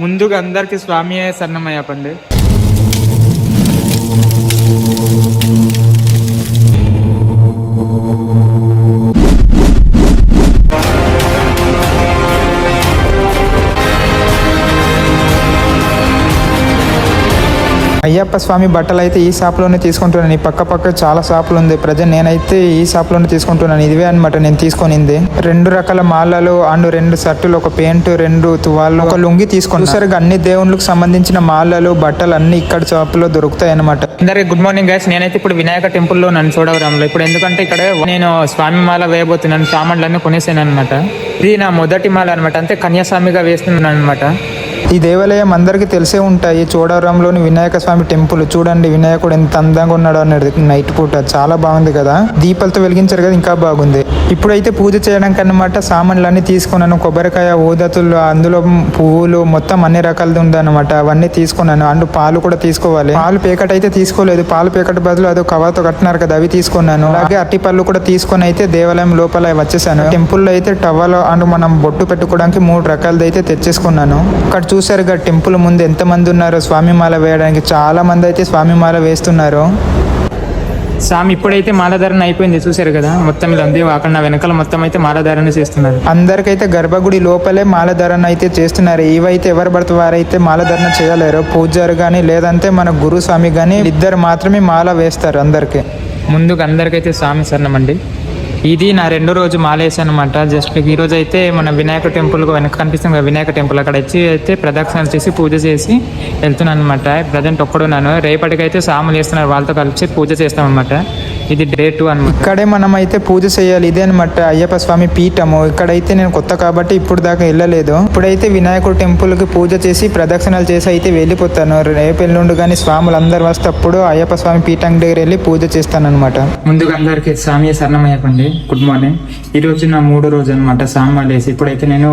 ముందుగా అందరికి స్వామి సన్నమయ్య పండి అయ్యప్ప స్వామి బట్టలు అయితే ఈ షాప్లోనే తీసుకుంటున్నాను. ఈ పక్క పక్క చాలా షాపులు ఉంది. ప్రజెంట్ నేనైతే ఈ షాప్లోనే తీసుకుంటున్నాను. ఇదివే అనమాట నేను తీసుకొనింది. రెండు రకాల మాలలు అండ్ రెండు షర్టులు ఒక పెయింట్ రెండు తువాళ్ళు ఒక లుంగి తీసుకుని సరిగా అన్ని దేవుళ్ళకి సంబంధించిన మాలలు బట్టలు అన్ని ఇక్కడ షాపులో దొరుకుతాయి అనమాట అందరికి గుడ్ మార్నింగ్ గైస్ నేనైతే ఇప్పుడు వినాయక టెంపుల్లో నన్ను చూడవరంలో ఇప్పుడు ఎందుకంటే ఇక్కడ నేను స్వామి మాల వేయబోతున్నాను సామాన్లన్నీ కొనేసాను అనమాట ఇది నా మొదటి మాల అనమాట అంతే కన్యాస్వామిగా వేస్తున్నాను అనమాట ఈ దేవాలయం అందరికీ తెలిసే ఉంటాయి. చోడవరంలోని వినాయక స్వామి టెంపుల్. చూడండి వినాయకుడు ఎంత అందంగా ఉన్నాడు అన్నది నైట్ పూట. చాలా బాగుంది కదా? దీపాలతో వెలిగించారు కదా ఇంకా బాగుంది. ఇప్పుడైతే పూజ చేయడానికి అన్నమాట సామాన్లు తీసుకున్నాను. కొబ్బరికాయ ఊదతులు అందులో పువ్వులు మొత్తం అన్ని రకాలది ఉందన్నమాట. అవన్నీ తీసుకున్నాను. అండ్ పాలు కూడా తీసుకోవాలి. పాలు పేకట్ అయితే తీసుకోలేదు. పాలు పేకట్ బదులు అదో కవర్తో కట్టినారు కదా అవి తీసుకున్నాను. అలాగే అట్టి పళ్ళు కూడా తీసుకొని అయితే దేవాలయం లోపల వచ్చేసాను. టెంపుల్లో అయితే టవల్ అండ్ మనం బొట్టు పెట్టుకోవడానికి మూడు రకాలది అయితే తెచ్చేసుకున్నాను. ఇక్కడ చూసారుగా టెంపుల్ ముందు ఎంత మంది ఉన్నారో స్వామి మాల వేయడానికి చాలా మంది అయితే స్వామి మాల వేస్తున్నారు. స్వామి ఇప్పుడైతే మాలధారణ అయిపోయింది చూశారు కదా? మొత్తం ఇలా ఉంది అక్కడ వెనకాల మొత్తం అయితే మాలధారణ చేస్తున్నారు. అందరికైతే గర్భగుడి లోపలే మాలధారణ అయితే చేస్తున్నారు. ఇవైతే ఎవరు పడితే వారైతే మాలధారణ చేయలేరు. పూజారు కానీ లేదంటే మన గురు స్వామి కానీ ఇద్దరు మాత్రమే మాల వేస్తారు అందరికి. ముందుగా అందరికైతే స్వామి శరణమండి ఇది నా రెండో రోజు మాలేసాను అనమాట జస్ట్ ఈ రోజు అయితే మన వినాయక టెంపుల్ వెనక కనిపిస్తుంది కదా వినాయక టెంపుల్. అక్కడ వచ్చి అయితే ప్రదక్షిణలు చేసి పూజ చేసి వెళ్తున్నాను అనమాట ప్రజెంట్ ఒక్కడున్నాను. రేపటికైతే సాములు చేస్తున్నారు వాళ్ళతో కలిసి పూజ చేస్తాం అనమాట ఇది డే టూ అనమాట ఇక్కడే మనం అయితే పూజ చేయాలి ఇదే అనమాట అయ్యప్ప స్వామి పీఠము. ఇక్కడైతే నేను కొత్త కాబట్టి ఇప్పుడు దాకా వెళ్ళలేదు. ఇప్పుడైతే వినాయకుడు టెంపుల్కి పూజ చేసి ప్రదక్షిణలు చేసి అయితే వెళ్ళిపోతాను. రేపు ఎల్లుండి కానీ స్వాములు అందరు వస్తేప్పుడు అయ్యప్ప స్వామి పీఠం దగ్గర వెళ్ళి పూజ చేస్తాను అనమాట ముందుగా అందరికి స్వామి శరణమయ్యకండి. గుడ్ మార్నింగ్ ఈ రోజు నా మూడో రోజు అనమాట సామాన్ వేసి ఇప్పుడైతే నేను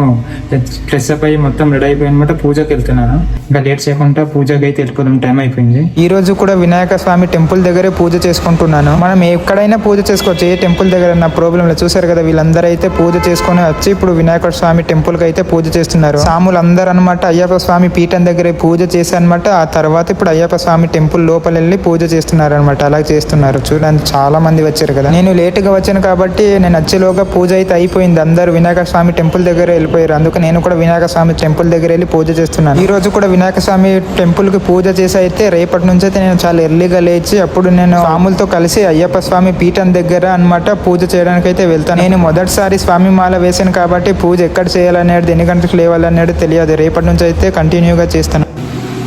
ఫ్రెష్ అప్ అయ్యి మొత్తం రెడీ అయిపోయి అనమాట పూజకి వెళ్తున్నాను. ఇంకా లేట్ చేయకుండా పూజకి అయితే వెళ్ళిపోదాం. టైం అయిపోయింది. ఈ రోజు కూడా వినాయక స్వామి టెంపుల్ దగ్గరే పూజ చేసుకుంటున్నాను. మనం ఎక్కడైనా పూజ చేసుకోవచ్చు. ఏ టెంపుల్ దగ్గర నా ప్రాబ్లం చూసారు కదా వీళ్ళందరూ అయితే పూజ చేసుకొని వచ్చి ఇప్పుడు వినాయక స్వామి టెంపుల్కి అయితే పూజ చేస్తున్నారు. సాములు అందరూ అనమాట అయ్యప్ప స్వామి పీఠం దగ్గర పూజ చేసి అనమాట ఆ తర్వాత ఇప్పుడు అయ్యప్ప స్వామి టెంపుల్ లోపల వెళ్ళి పూజ చేస్తున్నారు అనమాట అలా చేస్తున్నారు. చూడండి చాలా మంది వచ్చారు కదా. నేను లేట్గా వచ్చాను కాబట్టి నేను వచ్చేలోగా పూజ అయితే అయిపోయింది. అందరూ వినాయక స్వామి టెంపుల్ దగ్గర వెళ్ళిపోయారు. అందుకు నేను కూడా వినాయక స్వామి టెంపుల్ దగ్గర వెళ్ళి పూజ చేస్తున్నాను. ఈ రోజు కూడా వినాయక స్వామి టెంపుల్కి పూజ చేసి అయితే రేపటి నుంచి అయితే నేను చాలా ఎర్లీగా లేచి అప్పుడు నేను సాములతో కలిసి అయ్యప్ప స్వామి పీఠం దగ్గర అన్నమాట పూజ చేయడానికి అయితే వెళ్తాను. నేను మొదటిసారి స్వామి మాల వేసాను కాబట్టి పూజ ఎక్కడ చేయాలనేది ఎన్ని గంటలకు లేవాలనేది తెలియదు. రేపటి నుంచి అయితే కంటిన్యూగా చేస్తాను.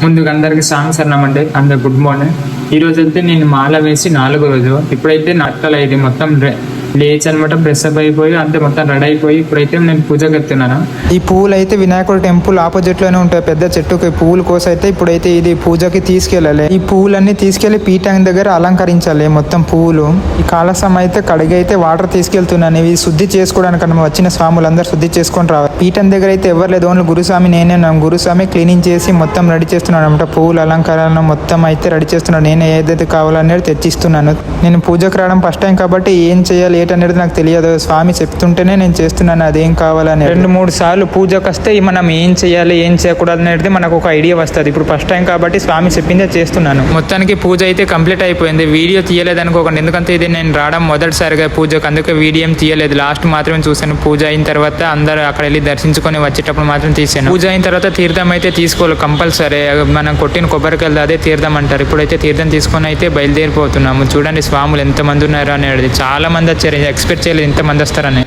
ముందుగా అందరికి సాంగ్ శరణమండి అందరు గుడ్ మార్నింగ్. ఈ రోజు అయితే నేను మాల వేసి నాలుగో రోజు. ఇప్పుడైతే నట్టలు మొత్తం లేచి అనమాట ప్రెస్అప్ అయిపోయి అంతే మొత్తం రెడీ అయిపోయి ఇప్పుడైతే నేను పూజకి వెళ్తున్నాను ఈ పువ్వులు అయితే వినాయకుడు టెంపుల్ ఆపోజిట్లోనే ఉంటాయి పెద్ద చెట్టుకి పువ్వుల కోసం అయితే ఇప్పుడైతే ఇది పూజకి తీసుకెళ్ళాలి. ఈ పువ్వులన్నీ తీసుకెళ్ళి పీఠం దగ్గర అలంకరించాలి మొత్తం పువ్వులు ఈ కాలసం అయితే కడిగి అయితే వాటర్ తీసుకెళ్తున్నాను. ఇవి శుద్ధి చేసుకోవడానికి అనమాట వచ్చిన స్వాములందరూ శుద్ధి చేసుకొని రావాలి. పీఠం దగ్గర అయితే ఎవరు లేదు ఓన్లీ గురుస్వామి నేనే గురుస్వామి క్లీనింగ్ చేసి మొత్తం రెడీ చేస్తున్నాను అనమాట పువ్వుల అలంకరణ మొత్తం అయితే రెడీ చేస్తున్నాను నేను ఏదైతే కావాలనేది తెచ్చిస్తున్నాను. నేను పూజకు రావడం ఫస్ట్ టైం కాబట్టి ఏం చేయాలి అనేది నాకు తెలియదు. స్వామి చెప్తుంటేనే నేను చేస్తున్నాను. అదేం కావాలని రెండు మూడు సార్లు పూజకు వస్తే మనం ఏం చేయాలి ఏం చేయకూడదు అనేది మనకు ఒక ఐడియా వస్తుంది. ఇప్పుడు ఫస్ట్ టైం కాబట్టి స్వామి చెప్పిందే చేస్తున్నాను. మొత్తానికి పూజ అయితే కంప్లీట్ అయిపోయింది. వీడియో తీయలేదు అనుకోకండి. ఎందుకంటే ఇది నేను రావడం మొదటిసారిగా పూజకు. అందుకే వీడియో తీయలేదు. లాస్ట్ మాత్రమే చూశాను. పూజ అయిన తర్వాత అందరూ అక్కడ వెళ్ళి దర్శించుకొని వచ్చేటప్పుడు మాత్రం తీసాను పూజ అయిన తర్వాత తీర్థం అయితే తీసుకోవాలి కంపల్సరీ. మనం కొట్టిన కొబ్బరికాయలు అదే తీర్థం అంటారు. ఇప్పుడైతే తీర్థం తీసుకొని అయితే బయలుదేరిపోతున్నాము. చూడండి స్వాములు ఎంతమంది ఉన్నారు అనేది. చాలా మంది వచ్చారు. ఎక్స్పెక్ట్ చేయలేదు ఇంతమంది వస్తారని.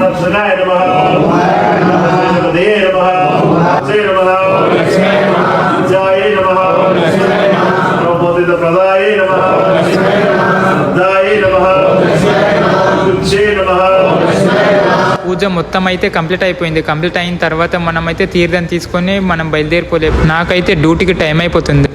దక్షిణాయ నమ. పూజ మొత్తం అయితే కంప్లీట్ అయిపోయింది. కంప్లీట్ అయిన తర్వాత మనం అయితే తీర్థం తీసుకొని మనం బయలుదేరిపోలేదు నాకైతే డ్యూటీకి టైం అయిపోతుంది.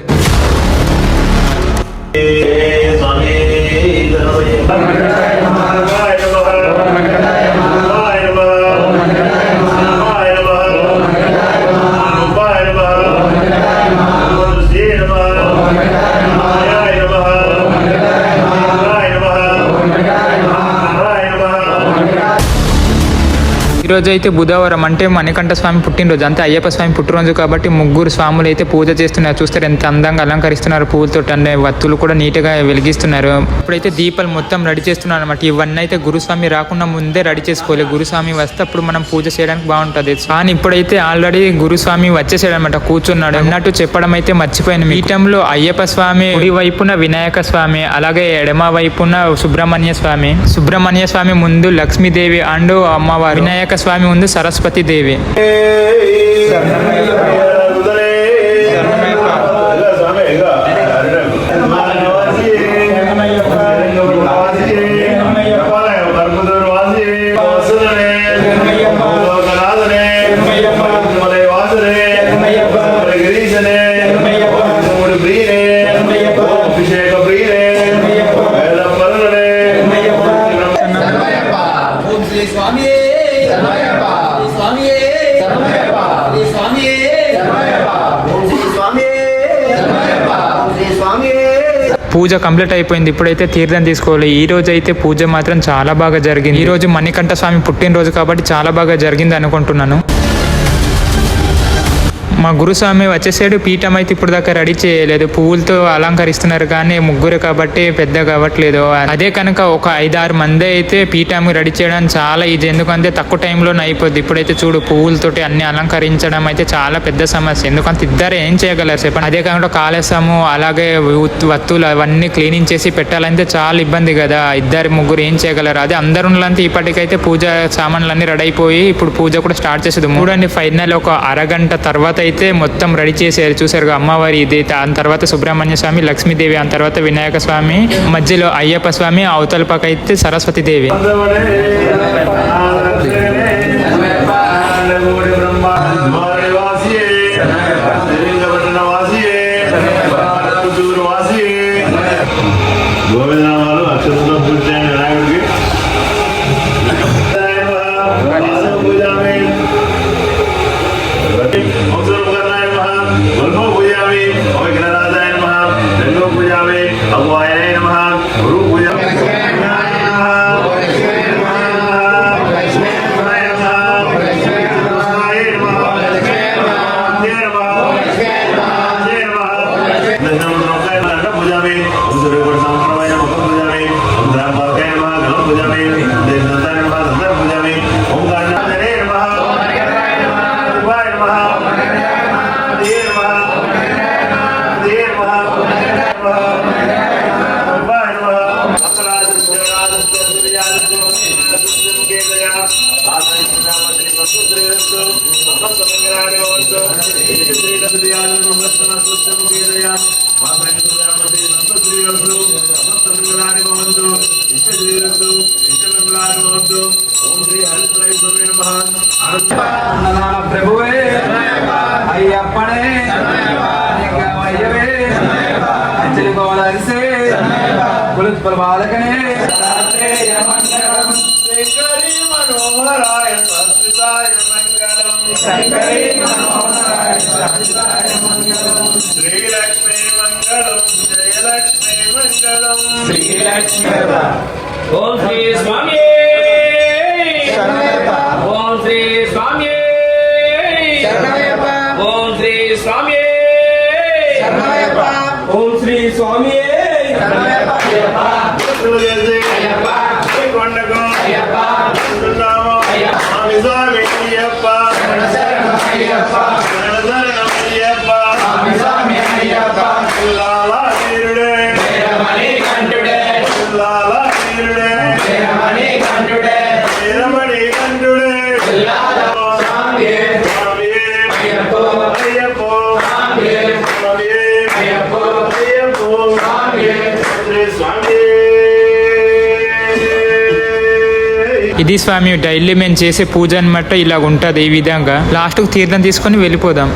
రోజు అయితే బుధవారం అంటే మణికంఠ స్వామి పుట్టినరోజు. అంతే అయ్యప్ప స్వామి పుట్టినరోజు కాబట్టి ముగ్గురు స్వాములు అయితే పూజ చేస్తున్నారు. చూస్తారు ఎంత అందంగా అలంకరిస్తున్నారు పూలతో అంటే వత్తులు కూడా నీట్గా వెలిగిస్తున్నారు. ఇప్పుడైతే దీపాలు మొత్తం రెడీ చేస్తున్నారు అనమాట ఇవన్నీ అయితే గురుస్వామి రాకుండా ముందే రెడీ చేసుకోవాలి. గురుస్వామి వస్తే అప్పుడు మనం పూజ చేయడానికి బాగుంటది. కానీ ఇప్పుడైతే ఆల్రెడీ గురుస్వామి వచ్చేసాడు అనమాట కూర్చున్నాడు. అన్నట్టు చెప్పడం అయితే మర్చిపోయాను పీఠంలో అయ్యప్ప స్వామి కుడి వైపున వినాయక స్వామి అలాగే ఎడమ వైపున సుబ్రహ్మణ్య స్వామి. సుబ్రహ్మణ్య స్వామి ముందు లక్ష్మీదేవి అండ్ అమ్మవారు. వినాయక స్వామి ముందు సరస్వతి దేవి అభిషేక పూజ కంప్లీట్ అయిపోయింది. ఇప్పుడైతే తీర్థం తీసుకోవాలి. ఈ రోజు అయితే పూజ మాత్రం చాలా బాగా జరిగింది. ఈ రోజు మణికంఠ స్వామి పుట్టినరోజు కాబట్టి చాలా బాగా జరిగింది అనుకుంటున్నాను. మా గురుస్వామి వచ్చేసాడు పీఠం అయితే ఇప్పుడు దాకా రెడీ చేయలేదు. పువ్వులతో అలంకరిస్తున్నారు కానీ ముగ్గురు కాబట్టి పెద్ద కావట్లేదు అదే కనుక ఒక ఐదారు మంది అయితే పీఠం రెడీ చేయడం చాలా ఇది ఎందుకంటే తక్కువ టైంలోనే అయిపోద్ది. ఇప్పుడైతే చూడు పువ్వులతోటి అన్ని అలంకరించడం అయితే చాలా పెద్ద సమస్య. ఎందుకంటే ఇద్దరు ఏం చేయగలరు చెప్పండి. అదే కాకుండా కాళేశము అలాగే వత్తులు అవన్నీ క్లీనింగ్ చేసి పెట్టాలంటే చాలా ఇబ్బంది కదా. ఇద్దరు ముగ్గురు ఏం చేయగలరు? అదే అందరు ఇప్పటికైతే పూజ సామాన్లన్నీ రెడీ అయిపోయి ఇప్పుడు పూజ కూడా స్టార్ట్ చేసేది. మూడండి ఫైనల్ ఒక అరగంట తర్వాత అయితే మొత్తం రెడీ చేసారు చూసారు అమ్మవారి ఇది. దాని తర్వాత సుబ్రహ్మణ్య స్వామి లక్ష్మీదేవి ఆ తర్వాత వినాయక స్వామి మధ్యలో అయ్యప్ప స్వామి అవతల పక్క అయితే సరస్వతి దేవి. గోవిందనామాలు ప్రభువే అయ్యప్పనే అయ్యవే అంజలి గోళరిసే కులుత్పల బాలకనే మనోహరాయ శ్రీలక్ష్మీ మంగళం జయలక్ష్మీ మంగళం శ్రీలక్ష్మి ఓం శ్రీ స్వామి ఓం శ్రీ స్వామి ఓం శ్రీ స్వామి ఓం శ్రీ స్వామి కొండకు అయ్యప్ప ఇది స్వామి డైలీ మేము చేసే పూజ అనమాట ఇలా ఉంటుంది ఈ విధంగా. లాస్ట్కి తీర్థం తీసుకొని వెళ్ళిపోదాం.